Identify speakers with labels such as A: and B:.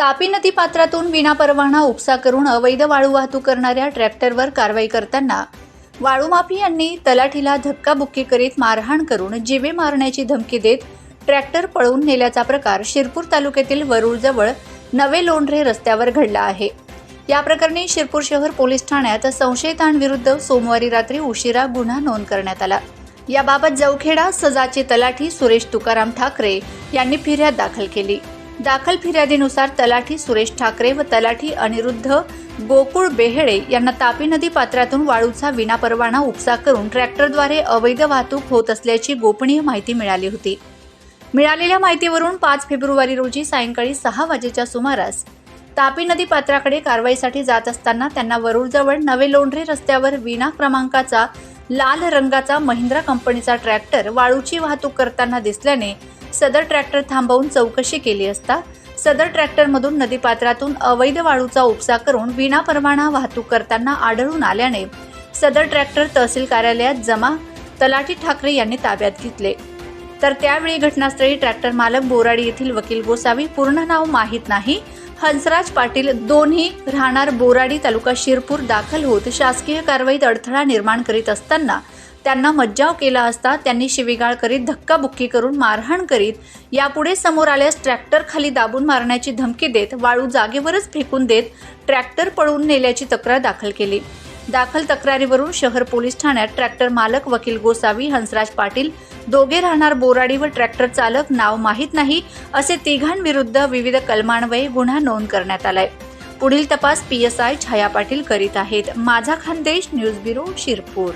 A: तापी नदी पात्रातून विनापरवाना उपसा करून अवैध वाळू वाहतूक करणाऱ्या ट्रॅक्टरवर कारवाई करताना वाळूमाफी यांनी तलाठीला धक्काबुक्की करीत मारहाण करून जिवे मारण्याची धमकी देत ट्रॅक्टर पळवून नेल्याचा प्रकार शिरपूर तालुक्यातील वरुळजवळ नवे लोंढरे रस्त्यावर घडला आहे. या प्रकरणी शिरपूर शहर पोलीस ठाण्यात संशयितांविरुद्ध सोमवारी रात्री उशिरा गुन्हा नोंद करण्यात आला. याबाबत जवखेडा सजाचे तलाठी सुरेश तुकाराम ठाकरे यांनी फिर्याद दाखल केली. दाखल फिर्यादीनुसार तलाठी सुरेश ठाकरे व तलाठी अनिरुद्ध गोकुळ बेहेळे यांना तापी नदी पात्रातून वाळूचा विनापरवाना उपसा करून ट्रॅक्टरद्वारे अवैध वाहतूक होत असल्याची गोपनीय माहिती मिळाली होती. मिळालेल्या माहितीवरून पाच फेब्रुवारी रोजी सायंकाळी सहा वाजेच्या सुमारास तापी नदी पात्राकडे कारवाईसाठी जात असताना त्यांना वरुळजवळ नवे लोंढरे रस्त्यावर विना क्रमांकाचा लाल रंगाचा महिंद्रा कंपनीचा ट्रॅक्टर वाळूची वाहतूक करताना दिसल्याने सदर ट्रॅक्टर थांबवून चौकशी केली असता सदर ट्रॅक्टरमधून नदीपात्रातून अवैध वाळूचा उपसा करून विनापरवाना वाहतूक करताना आढळून आल्याने सदर ट्रॅक्टर तहसील कार्यालयात जमा तलाठी ठाकरे यांनी ताब्यात घेतले. तर त्यावेळी घटनास्थळी ट्रॅक्टर मालक बोराडी येथील वकील गोसावी पूर्ण नाव माहीत नाही. हंसराज पाटील दोन्ही राहणार बोराडी तालुका शिरपूर दाखल होत शासकीय कारवाईत अडथळा निर्माण करीत असताना त्यांना मज्जाव केला असता त्यांनी शिवीगाळ करीत धक्काबुक्की करून मारहाण करीत यापुढे समोर आल्यास ट्रॅक्टर खाली दाबून मारण्याची धमकी देत वाळू जागेवरच फेकून देत ट्रॅक्टर पळवून नेल्याची तक्रार दाखल केली. दाखल तक्रारीवरून शहर पोलीस ठाण्यात ट्रॅक्टर मालक वकील गोसावी हंसराज पाटील दोघे राहणार बोराडी व ट्रॅक्टर चालक नाव माहीत नाही असे तिघांविरुद्ध विविध कलमान्वये गुन्हा नोंद करण्यात आलाय. पुढील तपास P S I Chhaya Patil करीत आहेत. माझा खानदेश न्यूज ब्युरो शिरपूर.